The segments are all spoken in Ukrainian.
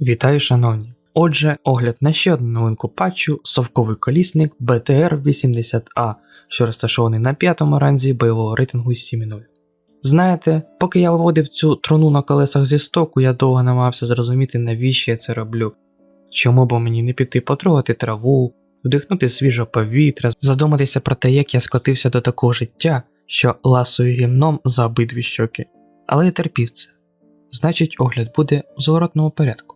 Вітаю, шановні! Отже, огляд на ще одну новинку патчу совковий колісник BTR-80A, що розташований на п'ятому ранзі бойового рейтингу 7.0. Знаєте, поки я виводив цю труну на колесах зі стоку, я довго намагався зрозуміти, навіщо я це роблю. Чому б мені не піти потрогати траву, вдихнути свіже повітря, задуматися про те, як я скотився до такого життя, що ласою гімном за обидві щоки. Але я терпів це. Значить, огляд буде в зворотному порядку.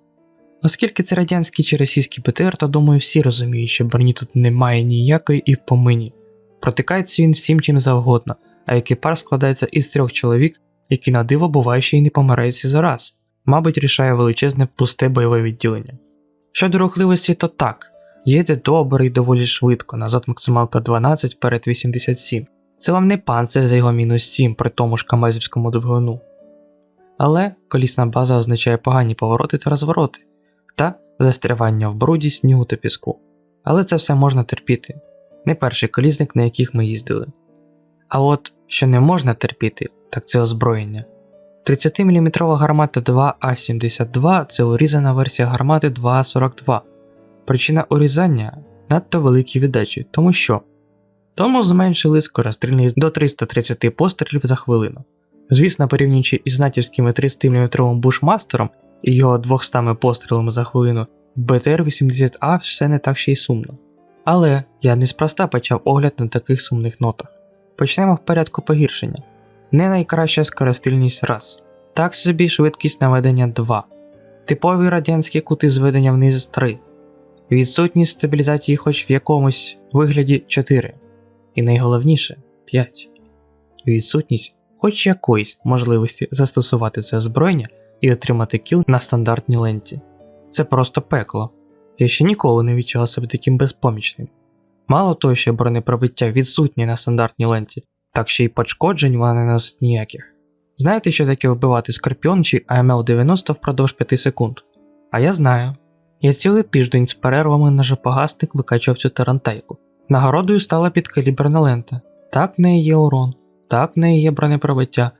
Оскільки це радянський чи російський БТР, то думаю, всі розуміють, що броні тут немає ніякої і в помині. Протикається він всім чим завгодно, а екіпаж складається із трьох чоловік, які на диво буває ще й не помираються зараз. Мабуть, рішає величезне пусте бойове відділення. Щодо рухливості, то так, їде добре і доволі швидко, назад максималка 12, вперед 87. Це вам не панцир за його мінус 7 при тому ж камазівському двигуну. Але колісна база означає погані повороти та розвороти та застрявання в бруді, снігу та піску. Але це все можна терпіти. Не перший колісник, на яких ми їздили. А от що не можна терпіти, так це озброєння. 30-мм гармата 2А72 це урізана версія гармати 2А42. Причина урізання надто великі віддачі, тому що тому зменшили скорострільність до 330 пострілів за хвилину. Звісно, порівнюючи із натівським 30-мм бушмастером і його 200 пострілами за хвилину, в БТР-80А все не так ще й сумно. Але я неспроста почав огляд на таких сумних нотах. Почнемо в порядку погіршення. Не найкраща скорострільність раз. Так собі швидкість наведення 2. Типові радянські кути зведення вниз 3. Відсутність стабілізації хоч в якомусь вигляді 4. І найголовніше 5. Відсутність хоч якоїсь можливості застосувати це озброєння і отримати кіл на стандартній ленті. Це просто пекло. Я ще ніколи не відчував себе таким безпомічним. Мало того, що бронепробиття відсутнє на стандартній ленті, так ще й пошкоджень вона не носить ніяких. Знаєте, що таке вбивати Скорпіон чи АМЛ-90 впродовж 5 секунд? А я знаю. Я цілий тиждень з перервами на жопогасник викачав цю тарантайку. Нагородою стала підкаліберна лента. Так в неї є урон, так в неї є бронепробиття,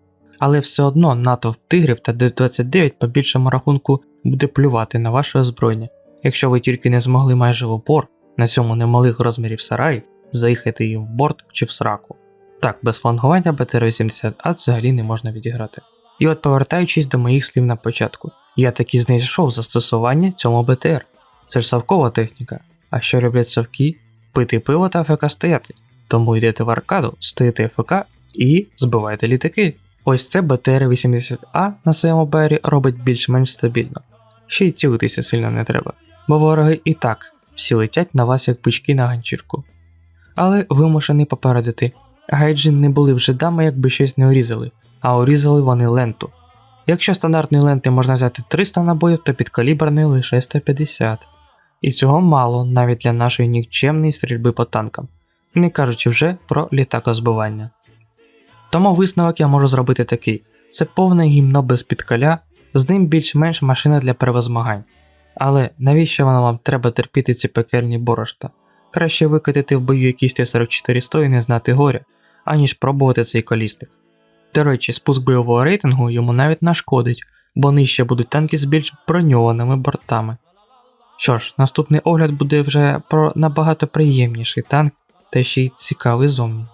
але все одно натовп тигрів та Д-29 по більшому рахунку буде плювати на ваше озброєння. Якщо ви тільки не змогли майже в опор на цьому немалих розмірів сараї, заїхати їм в борт чи в сраку. Так, без флангування БТР-80А взагалі не можна відіграти. І от повертаючись до моїх слів на початку, я таки знайшов застосування цьому БТР. Це ж совкова техніка. А що роблять совки? Пити пиво та ФК стояти. Тому йдете в аркаду, стоїте ФК і збиваєте літаки. Ось це БТР-80А на своєму бері робить більш-менш стабільно. Ще й цілитися сильно не треба, бо вороги і так всі летять на вас як бички на ганчірку. Але вимушений попередити, гайджин не були вже дами, якби щось не урізали, а урізали вони ленту. Якщо стандартної ленти можна взяти 300 набоїв, то підкаліберної лише 150. І цього мало навіть для нашої нікчемної стрільби по танкам, не кажучи вже про літакозбивання. Тому висновок я можу зробити такий: це повне гімно без підкаля, з ним більш-менш машина для перевозмагань. Але навіщо воно вам треба терпіти ці пекельні борошта? Краще викатити в бою якийсь Т-44 і не знати горя, аніж пробувати цей колісник. До речі, спуск бойового рейтингу йому навіть нашкодить, бо нижче будуть танки з більш броньованими бортами. Що ж, наступний огляд буде вже про набагато приємніший танк та ще й цікавий зовні.